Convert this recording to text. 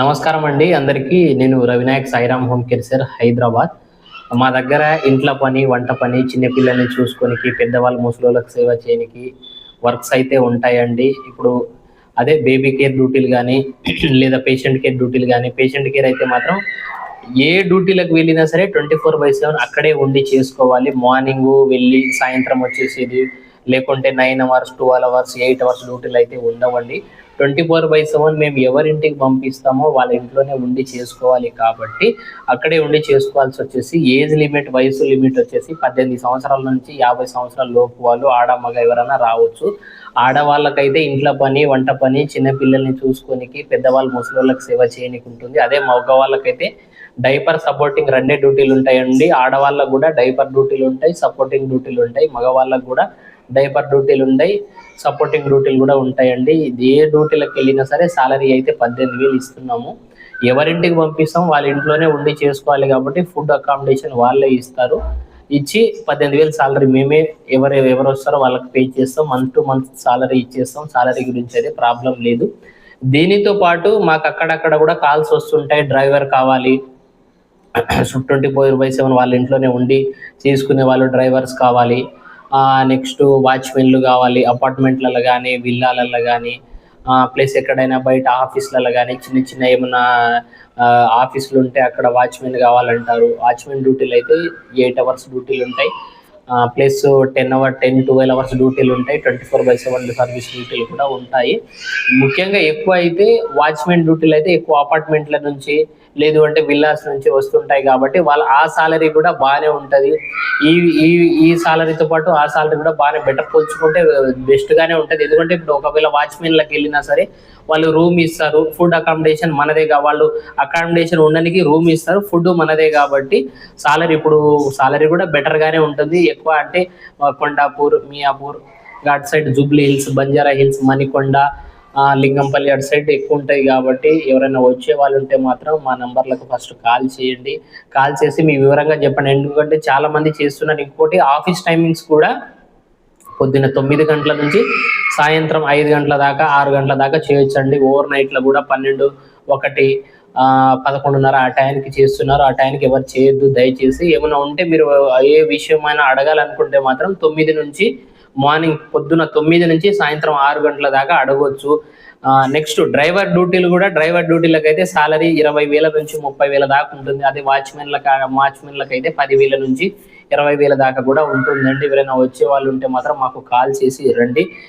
నమస్కారం అండి. అందరికీ నేను Ravinayak Sairam home care sir Hyderabad. మా దగ్గర ఇంట్లో పని వంట పని చిన్నపిల్లల్ని చూసుకోనికి పెద్దవాళ్ళ ముసలోళ్ళకి సేవ చేయనికి వర్క్స్ అయితే ఉంటాయండి. ఇప్పుడు అదే బేబీ కేర్ డ్యూటీలు కానీ లేదా పేషెంట్ కేర్ డ్యూటీలు కానీ పేషెంట్ కేర్ అయితే మాత్రం ఏ డ్యూటీలకు వెళ్ళినా సరే ట్వంటీ ఫోర్ బై సెవెన్ అక్కడే ఉండి చేసుకోవాలి. మార్నింగ్ వెళ్ళి సాయంత్రం వచ్చేసేది లేకుంటే nine hours twelve hours eight hours డ్యూటీలు అయితే ఉండవండి. ట్వంటీ ఫోర్ బై సెవెన్ మేము ఎవరింటికి పంపిస్తామో వాళ్ళ ఇంట్లోనే ఉండి చేసుకోవాలి కాబట్టి అక్కడే ఉండి చేసుకోవాల్సి వచ్చేసి ఏజ్ లిమిట్ వయసు లిమిట్ వచ్చేసి పద్దెనిమిది సంవత్సరాల నుంచి యాభై సంవత్సరాల లోపు వాళ్ళు ఆడ మగ ఎవరైనా రావచ్చు. ఆడవాళ్ళకైతే ఇంట్లో పని వంట పని చిన్న పిల్లల్ని చూసుకోనికి పెద్దవాళ్ళు ముసలోళ్ళకి సేవ చేయనికి ఉంటుంది. అదే మగవాళ్ళకైతే డైపర్ సపోర్టింగ్ రెండే డ్యూటీలు ఉంటాయండి. ఆడవాళ్ళకు కూడా డైపర్ డ్యూటీలు ఉంటాయి సపోర్టింగ్ డ్యూటీలు ఉంటాయి. మగవాళ్ళకు కూడా డైపర్ డ్యూటీలు ఉంటాయి సపోర్టింగ్ డ్యూటీలు కూడా ఉంటాయండి. ఇది ఏ డ్యూటీలకు వెళ్ళినా సరే సాలరీ అయితే పద్దెనిమిది వేలు ఇస్తున్నాము. ఎవరింటికి పంపిస్తాం వాళ్ళ ఇంట్లోనే ఉండి చేసుకోవాలి కాబట్టి ఫుడ్ అకామిడేషన్ వాళ్ళే ఇస్తారు. ఇచ్చి పద్దెనిమిది వేలు సాలరీ మేమే ఎవరు ఎవరు వస్తారో వాళ్ళకి పే చేస్తాం. మంత్ టు మంత్ సాలరీ ఇచ్చేస్తాం. సాలరీ గురించి అయితే ప్రాబ్లం లేదు. దీనితో పాటు మాకు అక్కడక్కడ కూడా కాల్స్ వస్తుంటాయి. డ్రైవర్ కావాలి ట్వంటీ ఫోర్ బై సెవెన్ వాళ్ళ ఇంట్లోనే ఉండి చేసుకునే వాళ్ళు డ్రైవర్స్ కావాలి. నెక్స్ట్ వాచ్మెన్లు కావాలి అపార్ట్మెంట్లలో కానీ విల్లాలలో కానీ ప్లస్ ఎక్కడైనా బయట ఆఫీస్లలో కానీ చిన్న చిన్న ఏమైనా ఆఫీసులు ఉంటే అక్కడ వాచ్మెన్ కావాలంటారు. వాచ్మెన్ డ్యూటీలు అయితే ఎయిట్ అవర్స్ డ్యూటీలు ఉంటాయి. Plus ten hour ten twelve hours డ్యూటీలు ఉంటాయి. Twenty four by seven service డ్యూటీలు కూడా ఉంటాయి. ముఖ్యంగా ఎక్కువ అయితే వాచ్మెన్ డ్యూటీలు అయితే ఎక్కువ అపార్ట్మెంట్ల నుంచి లేదు అంటే విల్లాస్ నుంచి వస్తుంటాయి కాబట్టి వాళ్ళ ఆ సాలరీ కూడా బాగానే ఉంటుంది. ఈ ఈ ఈ సాలరీతో పాటు ఆ సాలరీ కూడా బాగానే బెటర్ పోల్చుకుంటే బెస్ట్గానే ఉంటుంది. ఎందుకంటే ఇప్పుడు ఒకవేళ వాచ్మెన్లకు వెళ్ళినా సరే వాళ్ళు రూమ్ ఇస్తారు ఫుడ్ అకామిడేషన్ మనదే కా వాళ్ళు అకామిడేషన్ ఉండడానికి రూమ్ ఇస్తారు ఫుడ్ మనదే కాబట్టి సాలరీ ఇప్పుడు సాలరీ కూడా బెటర్గానే ఉంటుంది. ఎక్కువ అంటే కొండాపూర్ మియాపూర్ అటు సైడ్ జూబ్లీ హిల్స్ బంజారా హిల్స్ మణికొండ లింగంపల్లి అటు సైడ్ ఎక్కువ ఉంటాయి కాబట్టి ఎవరైనా వచ్చే వాళ్ళు ఉంటే మాత్రం మా నంబర్లకు ఫస్ట్ కాల్ చేయండి. కాల్ చేసి మీ వివరంగా చెప్పండి. ఎందుకంటే చాలా మంది చేస్తున్నారు. ఇంకోటి ఆఫీస్ టైమింగ్స్ కూడా పొద్దున్న తొమ్మిది గంటల నుంచి సాయంత్రం ఐదు గంటల దాకా ఆరు గంటల దాకా చేయొచ్చండి. ఓవర్ నైట్లో కూడా పన్నెండు ఒకటి పదకొండున్నర ఆ టైంకి చేస్తున్నారు. ఆ టైంకి ఎవరు చేయొద్దు దయచేసి ఏమైనా ఉంటే మీరు ఏ విషయమైనా అడగాలనుకుంటే మాత్రం తొమ్మిది నుంచి మార్నింగ్ పొద్దున తొమ్మిది నుంచి సాయంత్రం ఆరు గంటల దాకా అడగవచ్చు నెక్స్ట్ డ్రైవర్ డ్యూటీలు కూడా డ్రైవర్ డ్యూటీలకు అయితే సాలరీ ఇరవై వేల నుంచి ముప్పై వేల దాకా ఉంటుంది. అదే వాచ్మెన్లకు వాచ్మెన్లకు అయితే పదివేల నుంచి ఇరవై వేల దాకా కూడా ఉంటుందండి. ఎవరైనా వచ్చే వాళ్ళు ఉంటే మాత్రం మాకు కాల్ చేసి రండి.